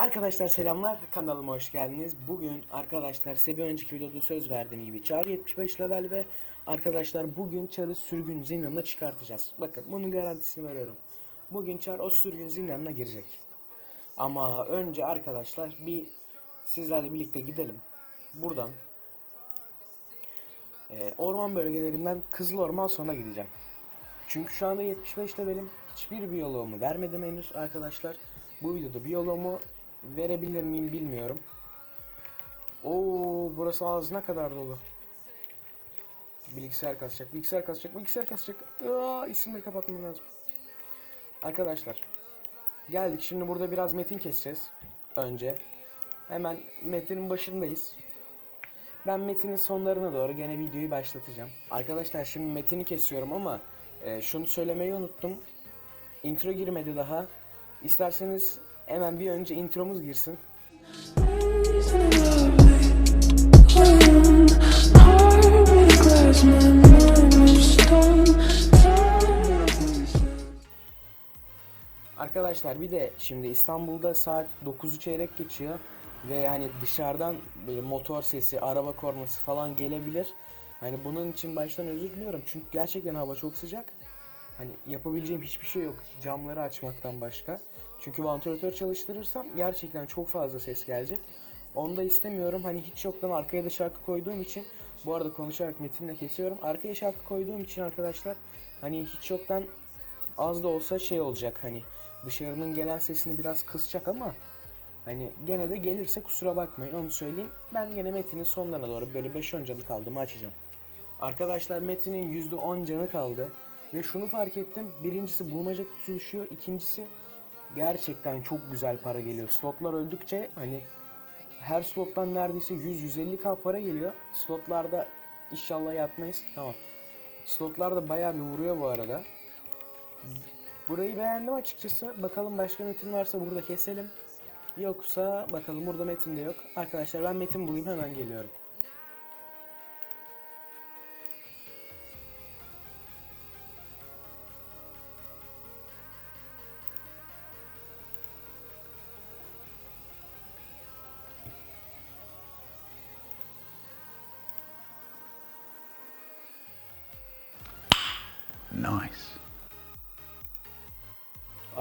Arkadaşlar selamlar kanalıma hoş geldiniz. Bugün arkadaşlar size bir önceki videoda söz verdiğim gibi Çar 75 level ve arkadaşlar bugün Çar'ı sürgün zindanına çıkartacağız. Bakın bunun garantisini veriyorum. Bugün Çar o sürgün zindanına girecek. Ama önce arkadaşlar bir sizlerle birlikte gidelim. Buradan e, orman bölgelerinden Kızıl Orman sonra gideceğim. Çünkü şu anda 75 levelim. Hiçbir biyoloğumu vermedim henüz arkadaşlar. Bu videoda biyoloğumu verebilir miyim bilmiyorum. Oo burası ağzına kadar dolu. Bilgisayar kasacak, bilgisayar kasacak, bilgisayar kasacak. Aa, isimleri kapatmam lazım. Arkadaşlar geldik şimdi burada biraz metin keseceğiz. Önce hemen metinin başındayız. Ben metinin sonlarına doğru gene videoyu başlatacağım. Arkadaşlar şimdi metini kesiyorum ama e, şunu söylemeyi unuttum. Intro girmedi daha. İsterseniz hemen bir önce intromuz girsin. Arkadaşlar bir de şimdi İstanbul'da saat 9'u çeyrek geçiyor ve yani dışarıdan böyle motor sesi, araba kornası falan gelebilir. Hani bunun için baştan özür diliyorum çünkü gerçekten hava çok sıcak. Hani yapabileceğim hiçbir şey yok camları açmaktan başka. Çünkü vantilatör çalıştırırsam gerçekten çok fazla ses gelecek. Onu da istemiyorum. Hani hiç yoktan arkaya da şarkı koyduğum için bu arada konuşarak metinle kesiyorum. Arkaya şarkı koyduğum için arkadaşlar hani hiç yoktan az da olsa şey olacak hani dışarının gelen sesini biraz kısacak ama hani gene de gelirse kusura bakmayın onu söyleyeyim. Ben gene metinin sonlarına doğru böyle 5-10 canı kaldı mı açacağım. Arkadaşlar metinin %10 canı kaldı. Ve şunu fark ettim. Birincisi bulmaca kutusu düşüyor. İkincisi gerçekten çok güzel para geliyor. Slotlar öldükçe hani her slottan neredeyse 100-150k para geliyor. Slotlarda inşallah yatmayız. Tamam. Slotlarda bayağı bir vuruyor bu arada. Burayı beğendim açıkçası. Bakalım başka metin varsa burada keselim. Yoksa bakalım burada metin de yok. Arkadaşlar ben metin bulayım hemen geliyorum.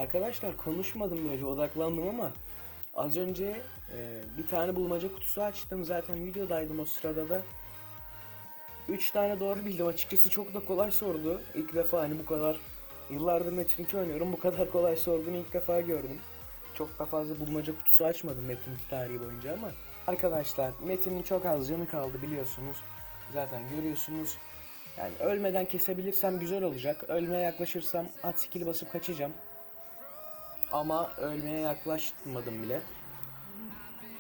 Arkadaşlar konuşmadım böyle odaklandım ama az önce e, bir tane bulmaca kutusu açtım. Zaten videodaydım o sırada da. 3 tane doğru bildim. Açıkçası çok da kolay sordu. İlk defa hani bu kadar yıllardır Metin 2 oynuyorum. Bu kadar kolay sorduğunu ilk defa gördüm. Çok da fazla bulmaca kutusu açmadım Metin 2 tarihi boyunca ama. Arkadaşlar Metin'in çok az canı kaldı biliyorsunuz. Zaten görüyorsunuz. Yani ölmeden kesebilirsem güzel olacak. Ölmeye yaklaşırsam at skill basıp kaçacağım ama ölmeye yaklaşmadım bile.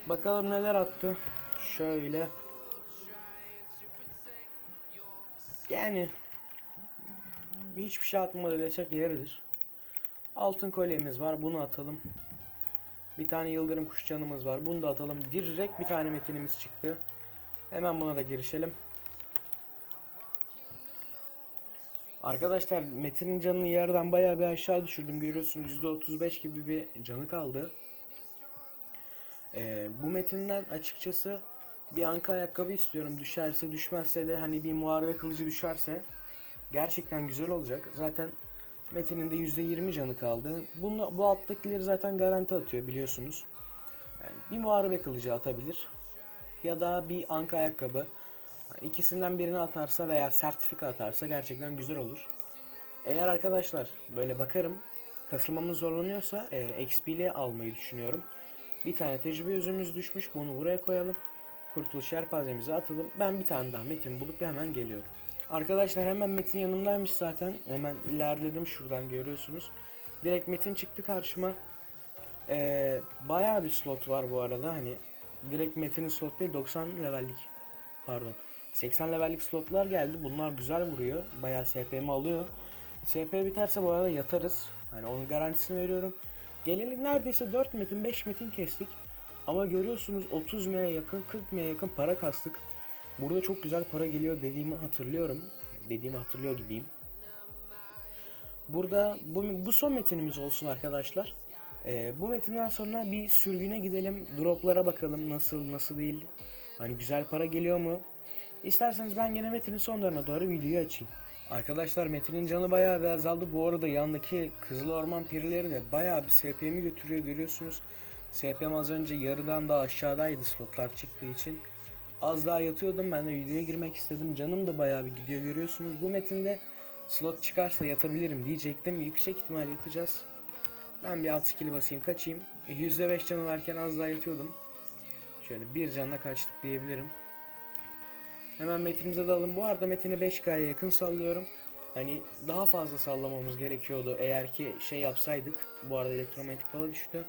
Bakalım neler attı. Şöyle. Yani hiçbir şey atmadı desek yeridir. Altın kolyemiz var. Bunu atalım. Bir tane yıldırım kuş canımız var. Bunu da atalım. Direkt bir tane metinimiz çıktı. Hemen buna da girişelim. Arkadaşlar Metin'in canını yerden bayağı bir aşağı düşürdüm. Görüyorsunuz %35 gibi bir canı kaldı. Ee, bu Metin'den açıkçası bir anka ayakkabı istiyorum. Düşerse düşmezse de hani bir muharebe kılıcı düşerse gerçekten güzel olacak. Zaten Metin'in de %20 canı kaldı. Bunu, bu alttakileri zaten garanti atıyor biliyorsunuz. Yani bir muharebe kılıcı atabilir. Ya da bir anka ayakkabı. İkisinden birini atarsa veya sertifika atarsa gerçekten güzel olur. Eğer arkadaşlar böyle bakarım kasılmamız zorlanıyorsa e, XP'li almayı düşünüyorum. Bir tane tecrübe yüzümüz düşmüş bunu buraya koyalım. Kurtuluş yelpazemize atalım. Ben bir tane daha metin bulup hemen geliyorum. Arkadaşlar hemen metin yanımdaymış zaten. Hemen ilerledim şuradan görüyorsunuz. Direkt metin çıktı karşıma. Ee, bayağı bir slot var bu arada hani direkt metinin slot değil 90 levellik pardon 80 levellik slotlar geldi. Bunlar güzel vuruyor. Bayağı SP'mi alıyor. SP biterse bu arada yatarız. Hani onun garantisini veriyorum. Gelelim neredeyse 4 metin 5 metin kestik. Ama görüyorsunuz 30 M'ye yakın 40 M'ye yakın para kastık. Burada çok güzel para geliyor dediğimi hatırlıyorum. Dediğimi hatırlıyor gibiyim. Burada bu, bu son metinimiz olsun arkadaşlar. Ee, bu metinden sonra bir sürgüne gidelim. Droplara bakalım nasıl nasıl değil. Hani güzel para geliyor mu? İsterseniz ben gene metinin sonlarına doğru videoyu açayım. Arkadaşlar metinin canı bayağı bir azaldı. Bu arada yandaki Kızıl Orman pirileri de bayağı bir SPM'i götürüyor görüyorsunuz. SPM az önce yarıdan daha aşağıdaydı slotlar çıktığı için. Az daha yatıyordum ben de videoya girmek istedim. Canım da bayağı bir gidiyor görüyorsunuz. Bu metinde slot çıkarsa yatabilirim diyecektim. Yüksek ihtimal yatacağız. Ben bir alt skill basayım kaçayım. E, %5 canı varken az daha yatıyordum. Şöyle bir canla kaçtık diyebilirim. Hemen metimize dalalım. Bu arada metini 5K'ya yakın sallıyorum. Hani daha fazla sallamamız gerekiyordu eğer ki şey yapsaydık. Bu arada elektromanyetik pala düştü.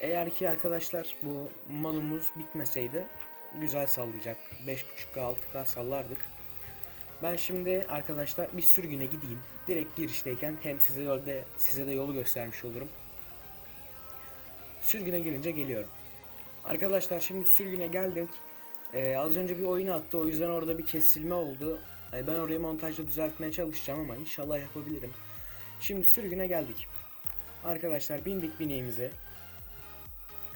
Eğer ki arkadaşlar bu malumuz bitmeseydi güzel sallayacak. 5.5K 6K sallardık. Ben şimdi arkadaşlar bir sürgüne gideyim. Direkt girişteyken hem size yolda size de yolu göstermiş olurum. Sürgüne girince geliyorum. Arkadaşlar şimdi sürgüne geldik. Ee, az önce bir oyun attı o yüzden orada bir kesilme oldu. Ee, ben orayı montajda düzeltmeye çalışacağım ama inşallah yapabilirim. Şimdi sürgüne geldik. Arkadaşlar bindik bineğimize.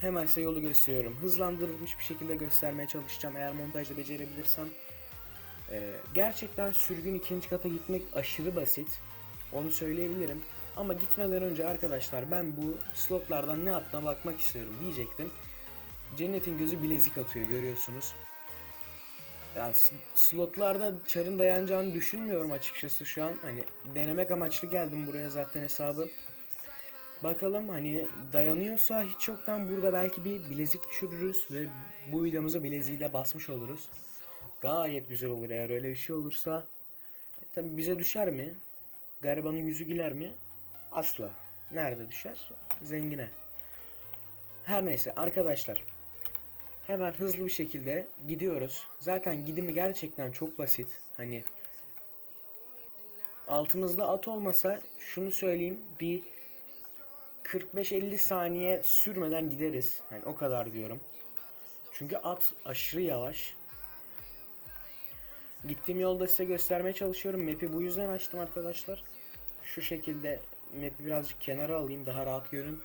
Hemen size yolu gösteriyorum. Hızlandırılmış bir şekilde göstermeye çalışacağım eğer montajda becerebilirsem. Ee, gerçekten sürgün ikinci kata gitmek aşırı basit. Onu söyleyebilirim. Ama gitmeden önce arkadaşlar ben bu slotlardan ne attığına bakmak istiyorum diyecektim. Cennetin gözü bilezik atıyor görüyorsunuz. Yani slotlarda çarın dayanacağını düşünmüyorum açıkçası şu an. Hani denemek amaçlı geldim buraya zaten hesabı. Bakalım hani dayanıyorsa hiç yoktan burada belki bir bilezik düşürürüz ve bu videomuzu bileziğiyle basmış oluruz. Gayet güzel olur eğer öyle bir şey olursa. Tabi bize düşer mi? Garibanın yüzü güler mi? Asla. Nerede düşer? Zengine. Her neyse arkadaşlar. Hemen hızlı bir şekilde gidiyoruz. Zaten gidimi gerçekten çok basit. Hani altımızda at olmasa şunu söyleyeyim bir 45-50 saniye sürmeden gideriz. Hani o kadar diyorum. Çünkü at aşırı yavaş. Gittiğim yolda size göstermeye çalışıyorum. Map'i bu yüzden açtım arkadaşlar. Şu şekilde map'i birazcık kenara alayım daha rahat görün.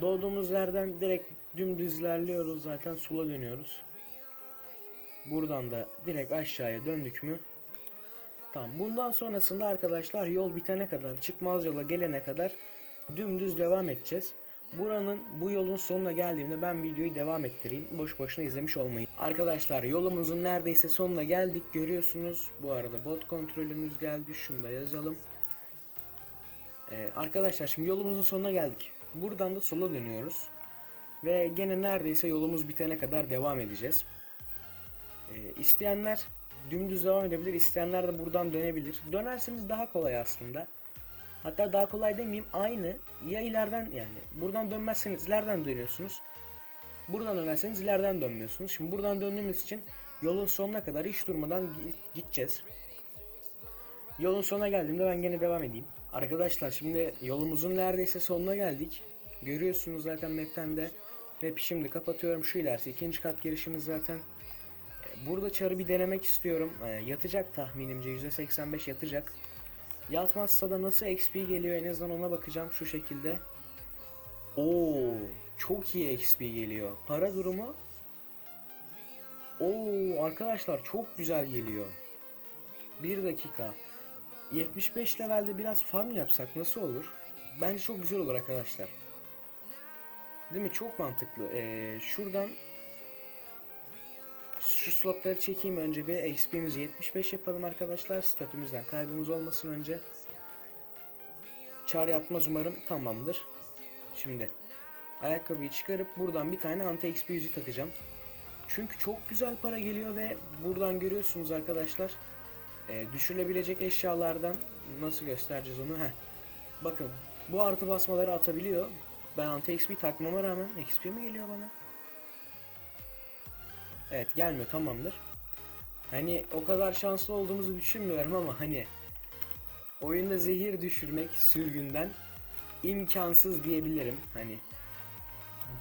Doğduğumuz yerden direkt dümdüz ilerliyoruz zaten sola dönüyoruz. Buradan da direkt aşağıya döndük mü? Tamam bundan sonrasında arkadaşlar yol bitene kadar çıkmaz yola gelene kadar dümdüz devam edeceğiz. Buranın bu yolun sonuna geldiğimde ben videoyu devam ettireyim. Boş boşuna izlemiş olmayın. Arkadaşlar yolumuzun neredeyse sonuna geldik. Görüyorsunuz. Bu arada bot kontrolümüz geldi. Şunu da yazalım. Ee, arkadaşlar şimdi yolumuzun sonuna geldik. Buradan da sola dönüyoruz. Ve gene neredeyse yolumuz bitene kadar devam edeceğiz. Ee, isteyenler dümdüz devam edebilir. isteyenler de buradan dönebilir. Dönerseniz daha kolay aslında. Hatta daha kolay demeyeyim aynı ya ileriden yani buradan dönmezseniz ileriden dönüyorsunuz. Buradan dönerseniz ileriden dönmüyorsunuz. Şimdi buradan döndüğümüz için yolun sonuna kadar hiç durmadan gi- gideceğiz. Yolun sonuna geldiğimde ben gene devam edeyim. Arkadaşlar şimdi yolumuzun neredeyse sonuna geldik. Görüyorsunuz zaten map'ten de. Map'i şimdi kapatıyorum. Şu ilerisi ikinci kat girişimiz zaten. E, Burada çarı bir denemek istiyorum. E, Yatacak tahminimce %85 yatacak. Yatmazsa da nasıl XP geliyor en azından ona bakacağım şu şekilde. Oo, çok iyi XP geliyor. Para durumu. Oo arkadaşlar çok güzel geliyor. Bir dakika. 75 levelde biraz farm yapsak nasıl olur? Bence çok güzel olur arkadaşlar. Değil mi? Çok mantıklı. Ee, şuradan şu slotları çekeyim önce bir XP'mizi 75 yapalım arkadaşlar. Statümüzden kaybımız olmasın önce. Çağrı yapmaz umarım tamamdır. Şimdi ayakkabıyı çıkarıp buradan bir tane anti XP yüzüğü takacağım. Çünkü çok güzel para geliyor ve buradan görüyorsunuz arkadaşlar. E, düşürülebilecek eşyalardan nasıl göstereceğiz onu? Heh. Bakın bu artı basmaları atabiliyor. Ben anti XP takmama rağmen XP mi geliyor bana? Evet gelmiyor tamamdır. Hani o kadar şanslı olduğumuzu düşünmüyorum ama hani oyunda zehir düşürmek sürgünden imkansız diyebilirim. Hani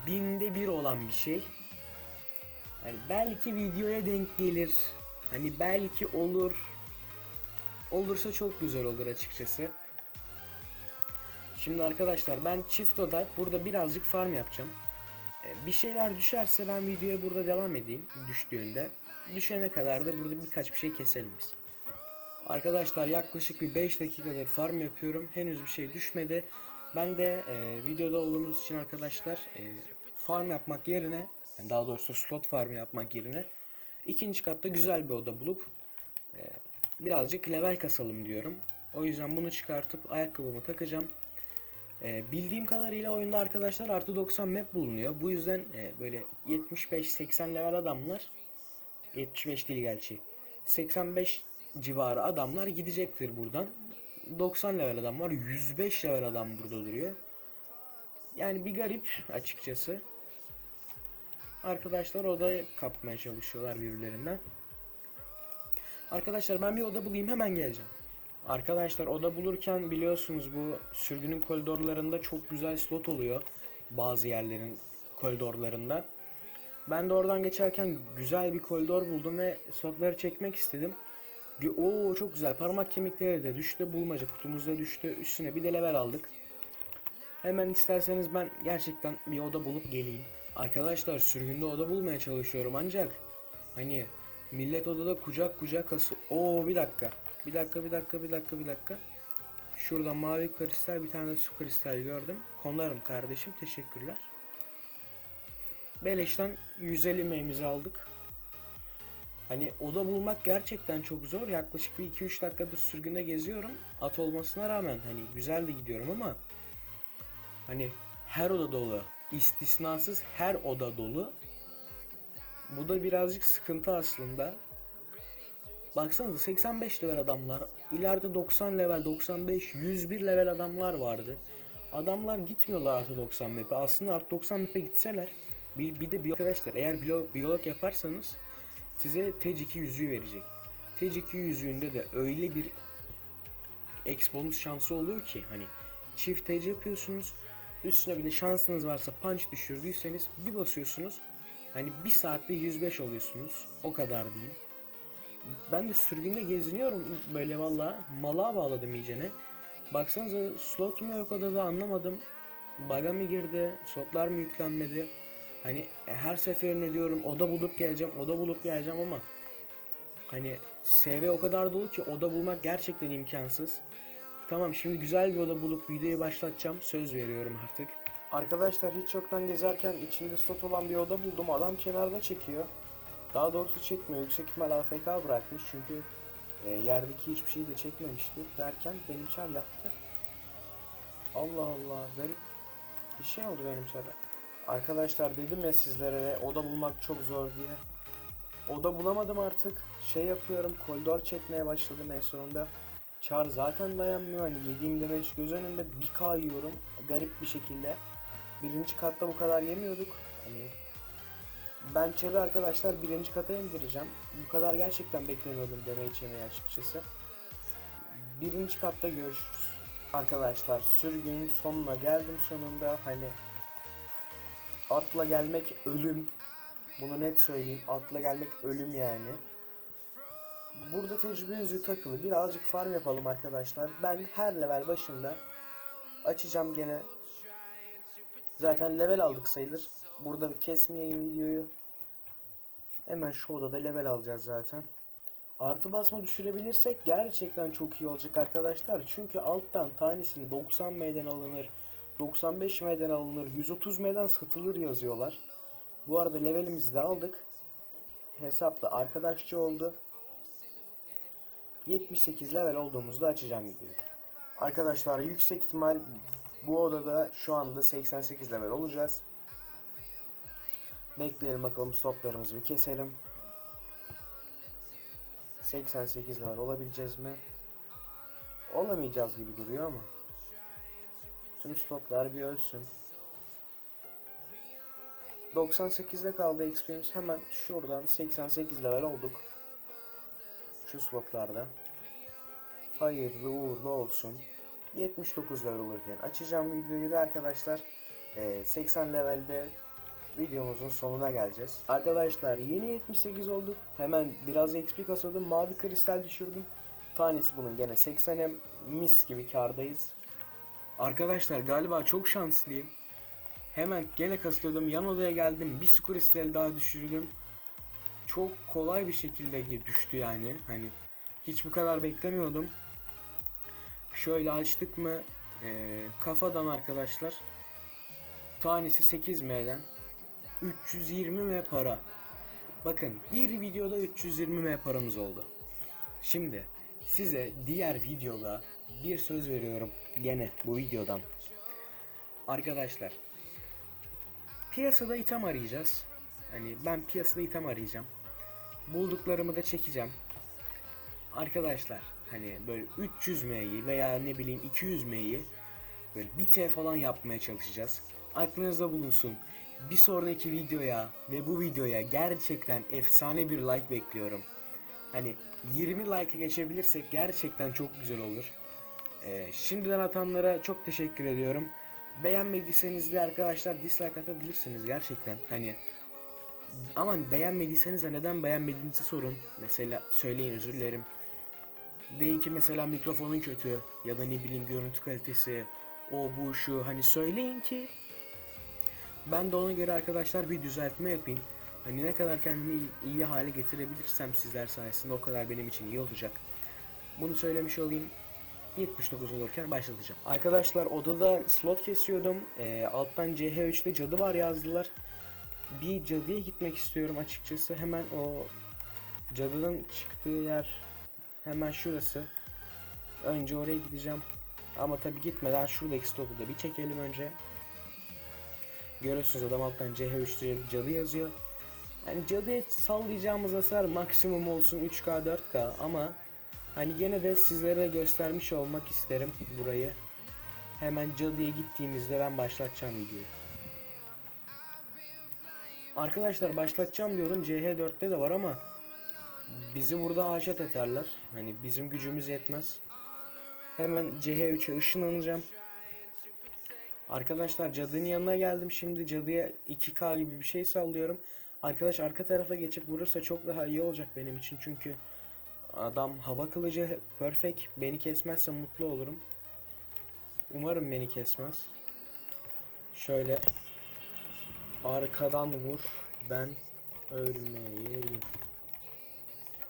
binde bir olan bir şey. Hani belki videoya denk gelir. Hani belki olur. Olursa çok güzel olur açıkçası. Şimdi arkadaşlar ben çift oda burada birazcık farm yapacağım. Ee, Bir şeyler düşerse ben videoya burada devam edeyim düştüğünde. Düşene kadar da burada birkaç bir şey keselim biz. Arkadaşlar yaklaşık bir 5 dakikadır farm yapıyorum. Henüz bir şey düşmedi. Ben de e, videoda olduğumuz için arkadaşlar e, farm yapmak yerine yani daha doğrusu slot farm yapmak yerine ikinci katta güzel bir oda bulup e, birazcık level kasalım diyorum. O yüzden bunu çıkartıp ayakkabımı takacağım. E, bildiğim kadarıyla oyunda arkadaşlar artı 90 map bulunuyor. Bu yüzden e, böyle 75-80 level adamlar 75 değil gerçi. 85 civarı adamlar gidecektir buradan. 90 level adam var. 105 level adam burada duruyor. Yani bir garip açıkçası. Arkadaşlar odayı kapmaya çalışıyorlar birbirlerinden. Arkadaşlar ben bir oda bulayım hemen geleceğim. Arkadaşlar oda bulurken biliyorsunuz bu sürgünün koridorlarında çok güzel slot oluyor. Bazı yerlerin koridorlarında. Ben de oradan geçerken güzel bir koridor buldum ve slotları çekmek istedim. O çok güzel. Parmak kemikleri de düştü. Bulmaca kutumuzda düştü. Üstüne bir de level aldık. Hemen isterseniz ben gerçekten bir oda bulup geleyim. Arkadaşlar sürgünde oda bulmaya çalışıyorum ancak hani millet odada kucak kucak kası. Oo bir dakika. Bir dakika bir dakika bir dakika bir dakika. Şurada mavi kristal bir tane de su kristal gördüm. Konarım kardeşim teşekkürler. Beleşten 150 meyimizi aldık. Hani oda bulmak gerçekten çok zor. Yaklaşık bir 2-3 dakikadır sürgünde geziyorum. At olmasına rağmen hani güzel de gidiyorum ama hani her oda dolu. İstisnasız her oda dolu. Bu da birazcık sıkıntı aslında. Baksanıza 85 level adamlar. ileride 90 level, 95, 101 level adamlar vardı. Adamlar gitmiyorlar artı 90 map'e. Aslında artı 90 map'e gitseler bir, bir de bir arkadaşlar eğer biyolog, biyolog yaparsanız size TEC2 yüzüğü verecek. TEC2 yüzüğünde de öyle bir X şansı oluyor ki hani çift TC yapıyorsunuz. Üstüne bir de şansınız varsa punch düşürdüyseniz bir basıyorsunuz. Hani bir saatte 105 oluyorsunuz. O kadar diyeyim. Ben de sürgünde geziniyorum böyle valla. Mala bağladım iyicene. Baksanıza slot mu yok odada anlamadım. Bug'a mı girdi? Slotlar mı yüklenmedi? Hani her seferinde diyorum oda bulup geleceğim, oda bulup geleceğim ama hani SV o kadar dolu ki oda bulmak gerçekten imkansız. Tamam şimdi güzel bir oda bulup videoyu başlatacağım. Söz veriyorum artık. Arkadaşlar hiç yoktan gezerken içinde slot olan bir oda buldum. Adam kenarda çekiyor. Daha doğrusu çekmiyor. Yüksek ihtimal AFK bırakmış çünkü e, yerdeki hiçbir şeyi de çekmemişti. Derken benim çar yattı. Allah Allah garip bir şey oldu benim çara. Arkadaşlar dedim ya sizlere oda bulmak çok zor diye. Oda bulamadım artık. Şey yapıyorum koridor çekmeye başladım en sonunda. Çar zaten dayanmıyor. Hani yediğim demeç göz önünde bir K yiyorum. Garip bir şekilde. Birinci katta bu kadar yemiyorduk. Hani ben çarı arkadaşlar birinci kata indireceğim. Bu kadar gerçekten beklemiyordum demeç yemeyi açıkçası. Birinci katta görüşürüz. Arkadaşlar sürgünün sonuna geldim sonunda. Hani atla gelmek ölüm. Bunu net söyleyeyim. Atla gelmek ölüm yani. Burada tecrübe yüzüğü takılı. Birazcık farm yapalım arkadaşlar. Ben her level başında açacağım gene. Zaten level aldık sayılır. Burada kesmeyeyim videoyu. Hemen şu odada level alacağız zaten. Artı basma düşürebilirsek gerçekten çok iyi olacak arkadaşlar. Çünkü alttan tanesini 90 M'den alınır. 95 M'den alınır. 130 M'den satılır yazıyorlar. Bu arada levelimizi de aldık. Hesapta arkadaşçı oldu. 78 level olduğumuzda açacağım videoyu. Arkadaşlar yüksek ihtimal bu odada şu anda 88 level olacağız. Bekleyelim bakalım stoklarımızı bir keselim. 88 level olabileceğiz mi? Olamayacağız gibi duruyor ama. Tüm stoklar bir ölsün. 98'de kaldı XP'miz hemen şuradan 88 level olduk. Şu slotlarda. Hayırlı uğurlu olsun. 79 level olurken açacağım videoyu da arkadaşlar. Ee, 80 levelde videomuzun sonuna geleceğiz. Arkadaşlar yeni 78 olduk. Hemen biraz XP kasıldım. Mavi kristal düşürdüm. Tanesi bunun gene 80'e mis gibi kardayız. Arkadaşlar galiba çok şanslıyım. Hemen gene kasıyordum. Yan odaya geldim. Bir skor isteli daha düşürdüm. Çok kolay bir şekilde düştü yani. Hani hiç bu kadar beklemiyordum. Şöyle açtık mı ee, kafadan arkadaşlar tanesi 8 M'den 320 M para. Bakın bir videoda 320 M paramız oldu. Şimdi size diğer videoda bir söz veriyorum gene bu videodan. Arkadaşlar piyasada item arayacağız. Hani ben piyasada item arayacağım. Bulduklarımı da çekeceğim. Arkadaşlar hani böyle 300 M'yi veya ne bileyim 200 M'yi böyle 1 T falan yapmaya çalışacağız. Aklınızda bulunsun. Bir sonraki videoya ve bu videoya gerçekten efsane bir like bekliyorum. Hani 20 like'a geçebilirsek gerçekten çok güzel olur. Ee, şimdiden atanlara çok teşekkür ediyorum. Beğenmediyseniz de arkadaşlar dislike atabilirsiniz gerçekten. Hani ama beğenmediyseniz de neden beğenmediğinizi sorun. Mesela söyleyin özür dilerim. Deyin ki mesela mikrofonun kötü ya da ne bileyim görüntü kalitesi o bu şu hani söyleyin ki ben de ona göre arkadaşlar bir düzeltme yapayım. Hani ne kadar kendimi iyi, hale getirebilirsem sizler sayesinde o kadar benim için iyi olacak. Bunu söylemiş olayım. 79 olurken başlatacağım. Arkadaşlar odada slot kesiyordum. Ee, alttan CH3'te cadı var yazdılar. Bir cadıya gitmek istiyorum açıkçası. Hemen o cadının çıktığı yer hemen şurası. Önce oraya gideceğim. Ama tabi gitmeden şuradaki slotu da bir çekelim önce. Görüyorsunuz adam alttan CH3'te cadı yazıyor. Yani cadıya sallayacağımız hasar maksimum olsun 3K 4K ama hani gene de sizlere göstermiş olmak isterim burayı. Hemen cadıya gittiğimizde ben başlatacağım videoyu. Arkadaşlar başlatacağım diyorum CH4'te de var ama bizi burada haşet ederler. Hani bizim gücümüz yetmez. Hemen CH3'e ışınlanacağım. Arkadaşlar cadının yanına geldim şimdi cadıya 2K gibi bir şey sallıyorum. Arkadaş arka tarafa geçip vurursa çok daha iyi olacak benim için çünkü adam hava kılıcı perfect beni kesmezse mutlu olurum. Umarım beni kesmez. Şöyle arkadan vur ben ölmeyeyim.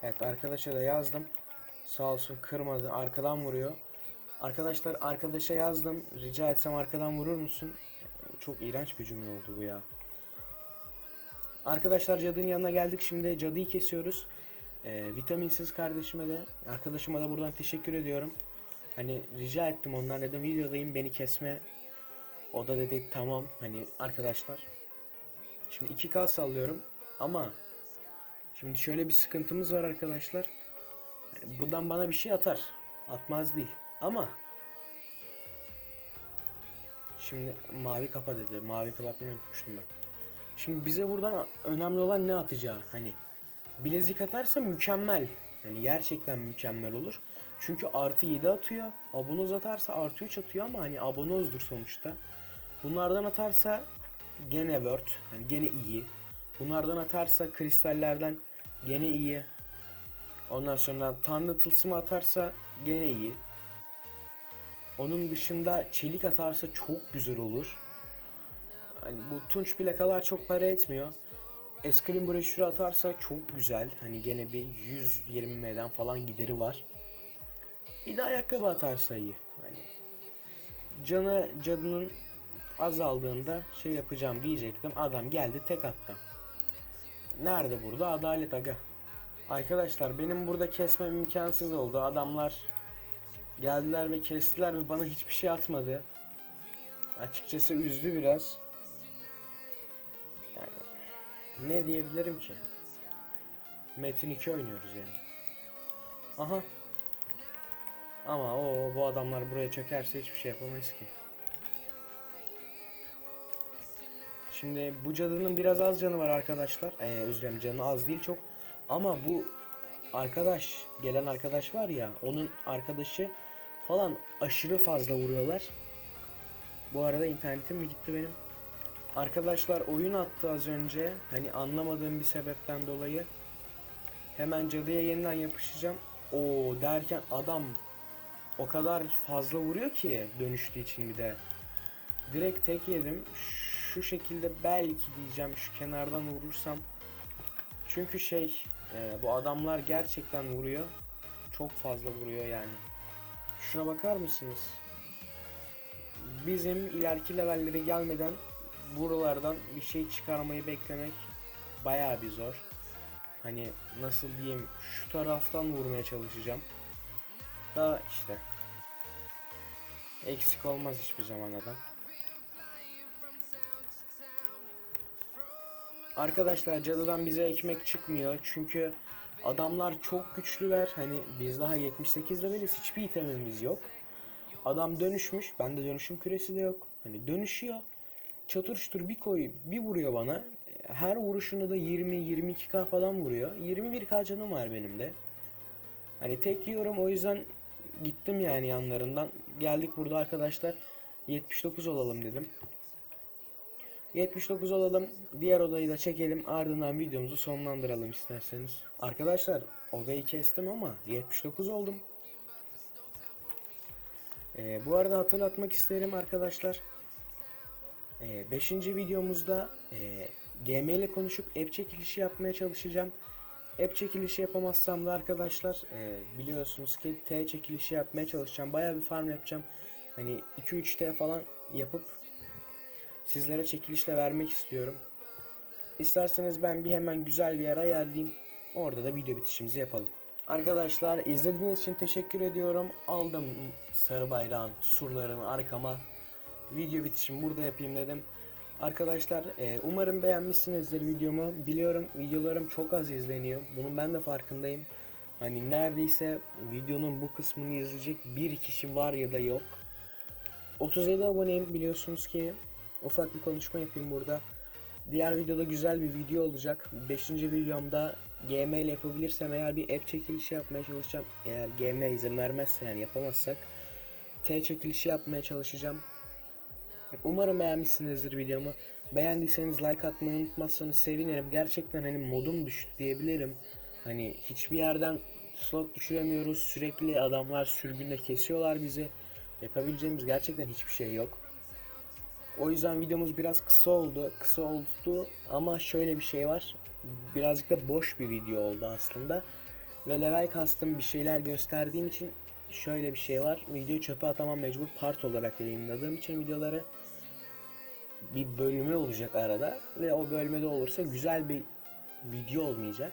Evet arkadaşa da yazdım. Sağ olsun kırmadı arkadan vuruyor. Arkadaşlar arkadaşa yazdım. Rica etsem arkadan vurur musun? Çok iğrenç bir cümle oldu bu ya. Arkadaşlar cadının yanına geldik. Şimdi cadıyı kesiyoruz. Ee, vitaminsiz kardeşime de arkadaşıma da buradan teşekkür ediyorum. Hani rica ettim ondan dedim videodayım beni kesme. O da dedi tamam hani arkadaşlar. Şimdi 2K sallıyorum ama şimdi şöyle bir sıkıntımız var arkadaşlar. Yani buradan bana bir şey atar. Atmaz değil. Ama Şimdi mavi kapa dedi. Mavi kapatmayı unutmuştum ben. Şimdi bize buradan önemli olan ne atacağı. Hani bilezik atarsa mükemmel. Yani gerçekten mükemmel olur. Çünkü artı 7 atıyor. Abonoz atarsa artı 3 atıyor ama hani abonozdur sonuçta. Bunlardan atarsa gene word. Hani gene iyi. Bunlardan atarsa kristallerden gene iyi. Ondan sonra tanrı tılsımı atarsa gene iyi. Onun dışında çelik atarsa çok güzel olur. Hani bu tunç plakalar çok para etmiyor. Eskrim broşürü atarsa çok güzel. Hani gene bir 120 M'den falan gideri var. Bir de ayakkabı atarsa iyi. Hani canı cadının azaldığında şey yapacağım diyecektim. Adam geldi tek attı. Nerede burada adalet aga? Arkadaşlar benim burada kesmem imkansız oldu. Adamlar geldiler ve kestiler ve bana hiçbir şey atmadı. Açıkçası üzdü biraz. Yani ne diyebilirim ki? Metin 2 oynuyoruz yani. Aha. Ama o bu adamlar buraya çökerse hiçbir şey yapamayız ki. Şimdi bu cadının biraz az canı var arkadaşlar. Ee, özür dilerim canı az değil çok. Ama bu arkadaş gelen arkadaş var ya onun arkadaşı falan aşırı fazla vuruyorlar. Bu arada internetim mi gitti benim? Arkadaşlar oyun attı az önce. Hani anlamadığım bir sebepten dolayı. Hemen cadıya yeniden yapışacağım. O derken adam o kadar fazla vuruyor ki dönüştüğü için bir de. Direkt tek yedim. Şu şekilde belki diyeceğim şu kenardan vurursam. Çünkü şey e, bu adamlar gerçekten vuruyor. Çok fazla vuruyor yani. Şuna bakar mısınız? Bizim ileriki levellere gelmeden buralardan bir şey çıkarmayı beklemek bayağı bir zor. Hani nasıl diyeyim şu taraftan vurmaya çalışacağım. Da işte eksik olmaz hiçbir zaman adam. Arkadaşlar cadıdan bize ekmek çıkmıyor çünkü adamlar çok güçlüler. Hani biz daha 78 leveliz hiçbir itemimiz yok. Adam dönüşmüş. Bende dönüşüm küresi de yok. Hani dönüşüyor. Çatır çutur bir koy bir vuruyor bana. Her vuruşunda da 20-22k falan vuruyor. 21k canım var benim de. Hani tek yiyorum o yüzden gittim yani yanlarından. Geldik burada arkadaşlar. 79 olalım dedim. 79 olalım. Diğer odayı da çekelim. Ardından videomuzu sonlandıralım isterseniz. Arkadaşlar odayı kestim ama 79 oldum. Ee, bu arada hatırlatmak isterim arkadaşlar. 5. videomuzda e, GM ile konuşup app çekilişi yapmaya çalışacağım. App çekilişi yapamazsam da arkadaşlar e, biliyorsunuz ki T çekilişi yapmaya çalışacağım. Bayağı bir farm yapacağım. Hani 2-3 T falan yapıp sizlere çekilişle vermek istiyorum. İsterseniz ben bir hemen güzel bir yer ayarlayayım. Orada da video bitişimizi yapalım. Arkadaşlar izlediğiniz için teşekkür ediyorum. Aldım sarı bayrağın surlarını arkama. Video bitişimi burada yapayım dedim. Arkadaşlar e, umarım beğenmişsinizdir videomu. Biliyorum videolarım çok az izleniyor. Bunun ben de farkındayım. Hani neredeyse videonun bu kısmını izleyecek bir kişi var ya da yok. 37 aboneyim biliyorsunuz ki. Ufak bir konuşma yapayım burada. Diğer videoda güzel bir video olacak. 5. videomda GM ile yapabilirsem eğer bir app çekilişi yapmaya çalışacağım. Eğer GM izin vermezse yani yapamazsak T çekilişi yapmaya çalışacağım. Umarım beğenmişsinizdir videomu. Beğendiyseniz like atmayı unutmazsanız sevinirim. Gerçekten hani modum düştü diyebilirim. Hani hiçbir yerden slot düşüremiyoruz. Sürekli adamlar sürgünle kesiyorlar bizi. Yapabileceğimiz gerçekten hiçbir şey yok. O yüzden videomuz biraz kısa oldu. Kısa oldu ama şöyle bir şey var. Birazcık da boş bir video oldu aslında. Ve level kastım bir şeyler gösterdiğim için şöyle bir şey var. Videoyu çöpe atamam mecbur part olarak yayınladığım için videoları bir bölümü olacak arada ve o bölmede olursa güzel bir video olmayacak.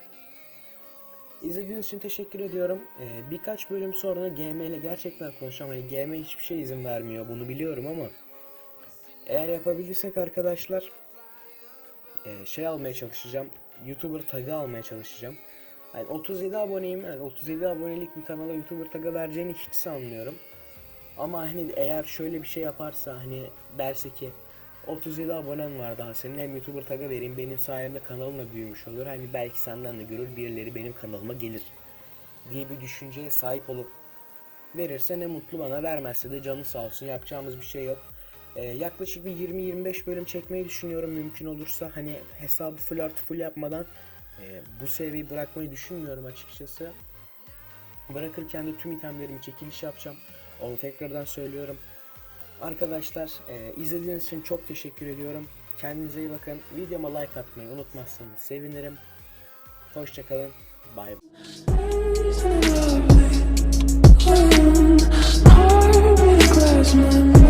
İzlediğiniz için teşekkür ediyorum. Ee, birkaç bölüm sonra GM ile gerçekten konuşacağım. Hani GM hiçbir şey izin vermiyor bunu biliyorum ama eğer yapabilirsek arkadaşlar e, şey almaya çalışacağım. YouTuber tagı almaya çalışacağım. Yani 37 aboneyim. Yani 37 abonelik bir kanala YouTuber tagı vereceğini hiç sanmıyorum. Ama hani eğer şöyle bir şey yaparsa hani derse ki 37 abonen var daha senin hem YouTuber tagı vereyim benim sayemde kanalın da büyümüş olur. Hani belki senden de görür birileri benim kanalıma gelir diye bir düşünceye sahip olup verirse ne mutlu bana vermezse de canı sağ olsun yapacağımız bir şey yok. Ee, yaklaşık bir 20-25 bölüm çekmeyi düşünüyorum mümkün olursa hani hesabı full artı full yapmadan e, bu seviyeyi bırakmayı düşünmüyorum açıkçası. Bırakırken de tüm itemlerimi çekiliş yapacağım. Onu tekrardan söylüyorum. Arkadaşlar e, izlediğiniz için çok teşekkür ediyorum. Kendinize iyi bakın. Videoma like atmayı unutmazsanız sevinirim. Hoşçakalın. Bye. Heart